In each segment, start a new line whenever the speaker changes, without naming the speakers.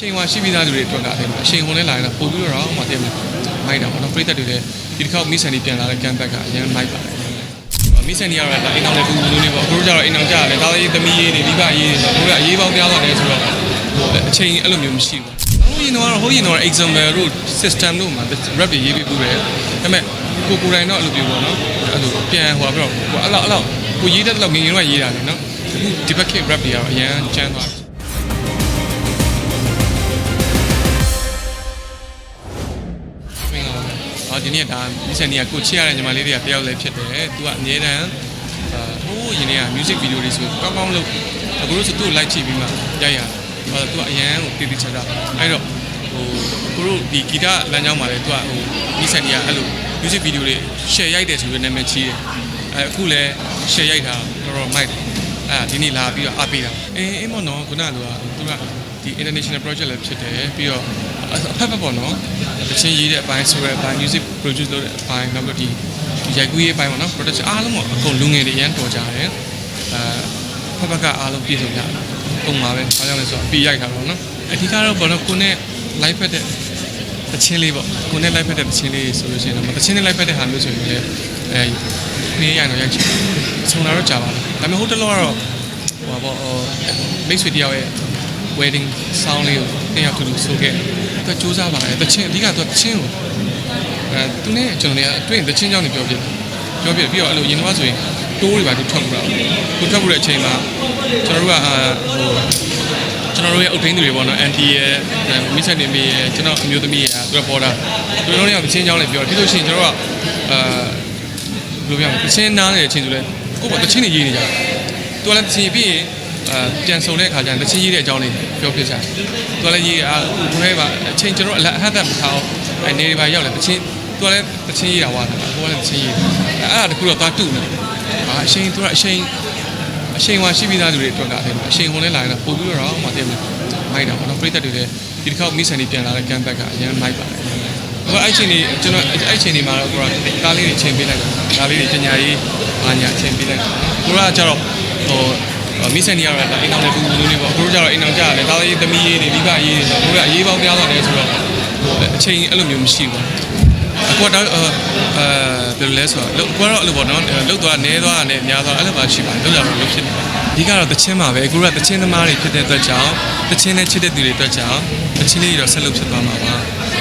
ချိန်ဟွာရှိပြီးသားလူတွေအတွက်ကအဲ့မှာအချိန်ဟွန်နဲ့လာရင်တော့ပို့ပြီးတော့မှတည်းမိုက်တာပေါ့နော်ပြိသက်တွေလည်းဒီတစ်ခေါက်မိဆန်ဒီပြန်လာတဲ့ကန်ဘက်ကအရင်မိုက်ပါတယ်မိဆန်ဒီကတော့ဒါအိမ်အောင်တဲ့ဘူးလူလေးပေါ့အခုတို့ကျတော့အိမ်အောင်ကြရတယ်ဒါလေးသမီးရေးတွေမိဘရေးတွေဆိုတော့တို့ကအရေးပေါင်းများသွားတယ်ဆိုတော့အချိန်အဲ့လိုမျိုးမရှိဘူးဟိုရင်တော့ဟိုရင်တော့ example တို့ system တို့မှာ rap တွေရေးပြီးပူတယ်ဒါပေမဲ့ကိုကိုယ်တိုင်တော့အဲ့လိုပြောပေါ့နော်အဲ့လိုပြန်ဟိုပြီးတော့ကိုအဲ့လောက်အဲ့လောက်ကိုရေးတဲ့လောက်ငငယ်တော့ရေးတာလေနော်အခုဒီဘက်ခေတ် rap တွေကတော့အရန်ကျန်းသွားတယ် ဒီနေ့ဒါဒီဆန်ကြီးကကိုချစ်ရတဲ့ညီမလေးတွေကတယောက်လည်းဖြစ်တယ်သူကအမြဲတမ်းဟိုးရင်းနေက music video တွေဆိုကောင်းကောင်းလုပ်အခုလို့ဆိုသူ့ကို like ချပြီးမှရိုက်ရတယ်အဲ့တော့သူကအရန်ကိုတည်တည်ချာချာအဲ့တော့ဟိုကိုတို့ဒီဂီတလမ်းကြောင်းမှာလည်းသူကဟိုဒီဆန်ကြီးကအဲ့လို music video တွေ share ရိုက်တယ်ဆိုပြီးနာမည်ချီးတယ်အဲအခုလည်း share ရိုက်တာတော်တော်မိုက်တယ်အဲ့ဒီနေ့လာပြီးတော့အားပေးတာအေးအေးမော်နော်ခုနကလိုကသူကဒီ international project လည်းဖြစ်တယ်ပြီးတော့ အဖက်ဖက်ပေါ့နော်တချင်းရေးတဲ့အပိုင်းဆိုတဲ့အပိုင်း music produce လုပ်တဲ့အပိုင်းနောက်ပြီးဒီဒီရိုက်ကူးရေးအပိုင်းပေါ့နော် production အားလုံးပေါ့အကုန်လူငယ်တွေရမ်းတော်ကြတယ်အဲဖက်ဖက်ကအားလုံးပြည့်စုံကြတယ်ပုံပါပဲဘာကြောင့်လဲဆိုတော့ပြီးရိုက်တာပေါ့နော်အဓိကတော့ပေါ့နော်ကိုနဲ့ live ဖက်တဲ့တချင်းလေးပေါ့ကိုနဲ့ live ဖက်တဲ့တချင်းလေးဆိုလို့ရှိရင်တော့တချင်းနဲ့ live ဖက်တဲ့ဟာမျိုးဆိုရင်လည်းအဲနေရိုက်တော့ရိုက်ချင်ဆုံလာတော့ကြာပါလားဒါပေမဲ့ဟိုတလောကတော့ဟိုပါပေါ့မိတ်ဆွေတယောက်ရဲ့ wedding sound လေးကိုတင်ရောက်တူတူဆိုခဲ့သူစူးစမ်းပါတယ်တချင်းအဓိကသူတချင်းကိုအဲသူနဲ့ကျွန်တော်တွေကအတွင်းတချင်းကြောင့်နေပြောပြပြောပြပြီးတော့အဲ့လိုရင်တော့ဆိုရင်တိုးတွေပါသူထွက်ပြီးတော့သူထွက်ပြီးတဲ့အချိန်မှာကျွန်တော်တို့ကအာဟိုကျွန်တော်တို့ရဲ့အုတ်ထင်းသူတွေပေါ့နော် anti ရဲ့မိဆက်နေမိရဲ့ကျွန်တော်အမျိုးသမီးရဲ့သူကပေါ်တာသူတို့တွေကတချင်းကြောင့်လည်းပြောပြီးလို့ရှိရင်ကျွန်တော်တို့ကအာဘယ်လိုပြောမလဲတချင်းနားနေတဲ့အချိန်ဆိုလဲကိုယ့်ဘာတချင်းတွေရေးနေကြတယ်သူကလည်းတချင်းပြီးရင် အဲပြန်ဆုံတဲ့အခါကျရင်တချင်းရေးတဲ့အကြောင်းလေးပြောပြချင်တယ်။သူကလည်းရေးအာဘယ်ပါအချိန်ကျွန်တော်အဟတ်သက်မထားအောင်အဲနေပါရောက်လဲတချင်းသူကလည်းတချင်းရေးတာဝါတာ။ကိုကလည်းတချင်းရေးတယ်။အဲ့ဒါတခုတော့သွားတူနေတယ်။အာအချိန်သူကအချိန်အချိန်ဟွာရှိပြီးသားလူတွေအတွက်ကအဲ့မှာအချိန်ဟွန်နဲ့လာရင်တော့ပို့ပြီးတော့မှတည်းမိုက်တာပေါ့နော်။ပြိသက်တွေလည်းဒီတစ်ခေါက်မိဆန်ဒီပြန်လာတဲ့ကန်ဘက်ကအရင်မိုက်ပါတယ်။ဟိုအဲ့ချိန်ကြီးကျွန်တော်အဲ့ချိန်ကြီးမှာတော့ကိုကကားလေးတွေချိန်ပေးလိုက်တာ။ကားလေးတွေပညာရေးဘာညာချိန်ပေးလိုက်တာ။ကိုကကျတော့ဟို မိဆန်နီကတော့ဒါအိမ်အောင်တဲ့ဘူးလူလေးပေါ့အခုတို့ကျတော့အိမ်အောင်ကြရတယ်ဒါလေးသမီးရေးတွေမိဘရေးတွေဆိုတော့တို့ကအရေးပေါင်းများသွားတယ်ဆိုတော့အချိန်အဲ့လိုမျိုးမရှိဘူးအခုကတော့အဲဘယ်လိုလဲဆိုတော့အခုကတော့အဲ့လိုပေါ့နော်လုတ်သွားနဲသွားတာနဲ့များသွားအဲ့လိုပါရှိပါတယ်လုတ်ကြတော့လုတ်ဖြစ်နေအဓိကတော့တချင်းပါပဲအခုကတချင်းသမားတွေဖြစ်တဲ့အတွက်ကြောင့်တချင်းနဲ့ချစ်တဲ့သူတွေအတွက်ကြောင့်တချင်းလေးတွေတော့ဆက်လုပ်ဖြစ်သွားမှာပါ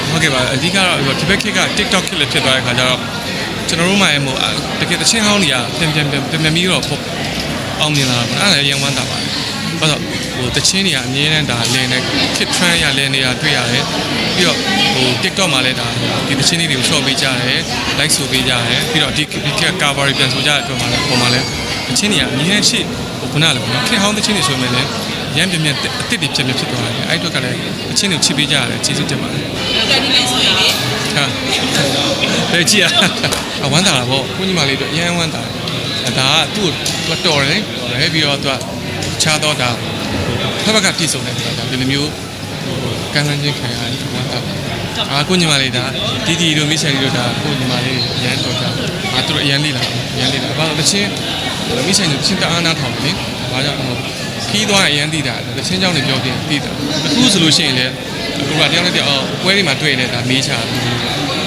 ဟုတ်ကဲ့ပါအဓိကတော့ဒီဘက်ခေတ်က TikTok ခေတ်လည်းဖြစ်သွားတဲ့ခါကျတော့ကျွန်တော်တို့မှဟိုတကယ်တချင်းဟောင်းတွေကပြန်ပြန်ပြန်ပြန်ပြီးတော့ အောင်မြင်လာတာအဲ့ဒါလည်းရန်ဝမ်းတာပါတယ်ဘာလို့ဟိုတချင်းတွေကအမြဲတမ်းဒါလင်းနေ kit trend ရလင်းနေတာတွေ့ရတယ်ပြီးတော့ဟို TikTok မှာလည်းဒါဒီတချင်းလေးတွေကို short ပေးကြတယ် like ဆိုပေးကြတယ်ပြီးတော့ဒီဒီက cover တွေပြန်ဆိုကြတဲ့အတွက်မှာလည်းပုံမှာလည်းတချင်းတွေကအမြဲတမ်းရှိဟိုခုနကလည်းပေါ့နော်ခင်ဟောင်းတချင်းတွေဆိုရင်လည်းရမ်းပြင်းပြင်းအစ်စ်တွေဖြစ်ဖြစ်ဖြစ်သွားတယ်အဲ့အတွက်ကလည်းတချင်းတွေချစ်ပေးကြရတယ်ကျေးဇူးတင်ပါတယ်
ကဲဒီနေ့ဆိုရင်လေ
ဟာဘယ်ကြည့်ရအဝမ်းသာတာပေါ့ကိုညီမလေးတို့အရန်ဝမ်းသာတယ် ဒါကသူ့ကိုသူတော်တယ်တော်တယ်ပြီးတော့သူကခြားတော့ဒါဖက်ဖက်ကပြည့်စုံတယ်ဒါဒီလိုမျိုးကန်းစမ်းချင်းခံရတယ်ဝမ်းသာအာကိုညီမလေးဒါဒီဒီတို့မိဆယ်တို့ဒါကိုညီမလေးအရန်တော်ကြအာသူတို့အရန်လေးလာအရန်လေးလာဘာလို့တချင်းမိဆယ်တို့ချင်းတအားနာထောင်တယ်ဘာကြောင့်ဟိုခီးသွားအရန်တိတာတချင်းကြောင့်နေပြောပြတိတာအခုဆိုလို့ရှိရင်လည်းအခုကတယောက်နဲ့တယောက်ပွဲတွေမှာတွေ့နေတာမေးချတယ်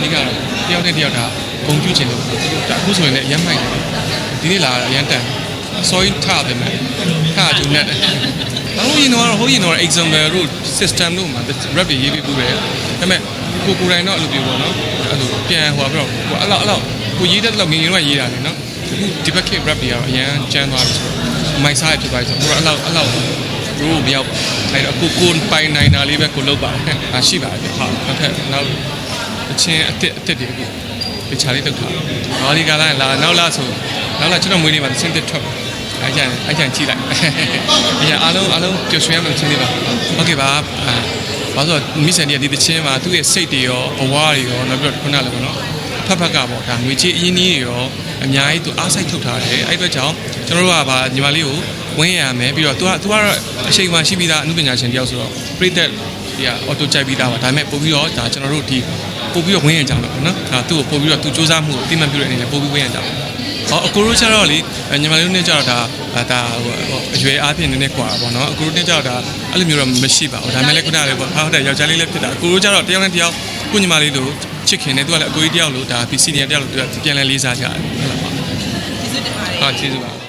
ဒီကတော့တယောက်နဲ့တယောက်ဒါဂုံပြူချင်လို့ဒါအခုဆိုရင်လည်းအရန်မိုက်တယ် ဒီနေ့လာအရန်တန်စောရင်ထားတယ်မယ်ထားကြုံနဲ့တယ်ဟိုရင်တော့ဟိုရင်တော့ example တို့ system တို့မှာ rap တွေရေးပြီးပူတယ်ဒါပေမဲ့ကိုကိုယ်တိုင်တော့အဲ့လိုပြောပေါ့နော်အဲ့လိုပြန်ဟိုပြီးတော့ကိုအဲ့လောက်အဲ့လောက်ကိုရေးတဲ့လောက်ငငယ်တော့ရေးတာလေနော်အခုဒီဘက်ခေ rap တွေကတော့အရန်ကျန်းသွားပြီဆိုတော့မိုက်စားဖြစ်သွားပြီဆိုတော့အဲ့လောက်အဲ့လောက် bro မရောက်အဲ့တော့ကိုကိုပိုင်နိုင်တာလေးပဲကိုလုပ်ပါတယ်အာရှိပါတယ်ဟုတ်နောက်ထပ်နောက်အချင်းအစ်စ်အစ်စ်တွေအခုတခြားလေးတုတ်ထားဘာလီကလာလာနောက်လာဆို နောက်လာကျွန်တော်မွေးလေးပါဆင်းသက်ထွက်အားချမ်းအားချမ်းကြည့်လိုက်အရာအားလုံးအားလုံးပျော်ရွှင်ရမယ်ဆင်းသက်ပါဟုတ်ကဲ့ပါဘာလို့မိဆန်ကြီးဒီတချင်းမှာသူ့ရဲ့စိတ်တွေရောဘဝတွေရောနောက်ပြီးတော့ခုနလည်းပေါ့နော်ဖက်ဖက်ကပေါ့ဒါငွေချေးအရင်းကြီးတွေရောအများကြီးသူအားစိုက်ထုတ်ထားတယ်အဲ့အတွက်ကြောင့်ကျွန်တော်တို့ကဗာညီမလေးကိုဝင်းရမယ်ပြီးတော့သူကသူကတော့အချိန်မှရှိပြီးသားအမှုပညာရှင်တယောက်ဆိုတော့ပြိသက်ဒီကအော်တိုကြိုက်ပြီးသားပါဒါပေမဲ့ပို့ပြီးတော့ဒါကျွန်တော်တို့ဒီပို့ပြီးတော့ဝင်းရကြမှာပေါ့နော်ဒါသူ့ကိုပို့ပြီးတော့သူစူးစမ်းမှုကိုအတိအမှန်ပြုတဲ့အနေနဲ့ပို့ပြီးဝင်းရကြမှာ ဟောအကူတို့ကျတော့လေညီမလေးတို့နဲ့ကျတော့ဒါဒါအရွယ်အားဖြင့်နည်းနည်းကွာပေါ့နော်အကူတို့နဲ့ကျတော့ဒါအဲ့လိုမျိုးတော့မရှိပါဘူးဒါမှလည်းခုနလေးပေါ့ဟုတ်တယ်ယောက်ျားလေးလည်းဖြစ်တာအကူတို့ကျတော့တယောက်နဲ့တယောက်ကိုညီမလေးတို့ချစ်ခင်တယ်သူကလည်းအကူကြီးတယောက်လို့ဒါ PC တယောက်လို့သူကပြန်လဲလေးစားကြတယ်ဟုတ်လားပါဟုတ်ကျေးဇူးပါ